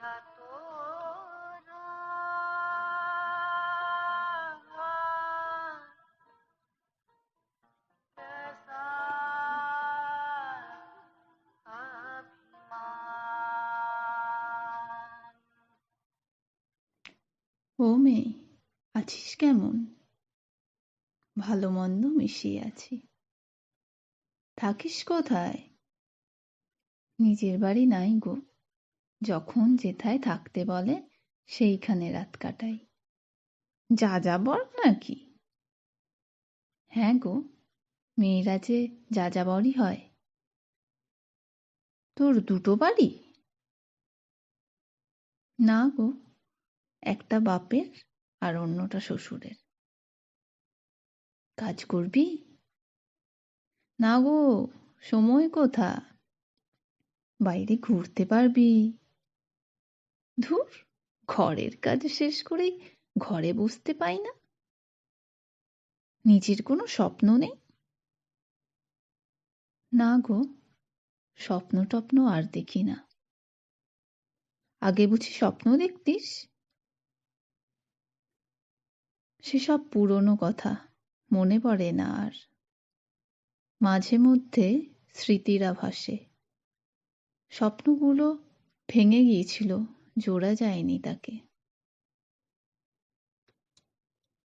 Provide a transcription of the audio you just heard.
ও মেয়ে আছিস কেমন? ভালো মন্দ মিশিয়ে আছি। থাকিস কোথায়? নিজের বাড়ি নাই গো। যখন যেথায় থাকতে বলে, সেইখানে রাত কাটাই। যা যাবর নাকি? হ্যাঁ গো, মেয়েরা যে যা যাবরই হয়। তোর দুটো বাড়ি? না গো, একটা বাপের আর অন্যটা শ্বশুরের। কাজ করবি? না গো, সময় কোথা বাইরে ঘুরতে পারবি। ধুর, ঘরের কাজ শেষ করেই ঘরে বসতে পাই না। নিজের কোনো স্বপ্ন নেই। না গো, স্বপ্ন টপ্ন আর দেখি না। আগে বুঝি স্বপ্ন দেখতিস? সেসব পুরনো কথা মনে পড়ে না আর। মাঝে মধ্যে স্মৃতিরা ভাসে স্বপ্নগুলো ভেঙে গিয়েছিল। জোড়া যায়নি তাকে।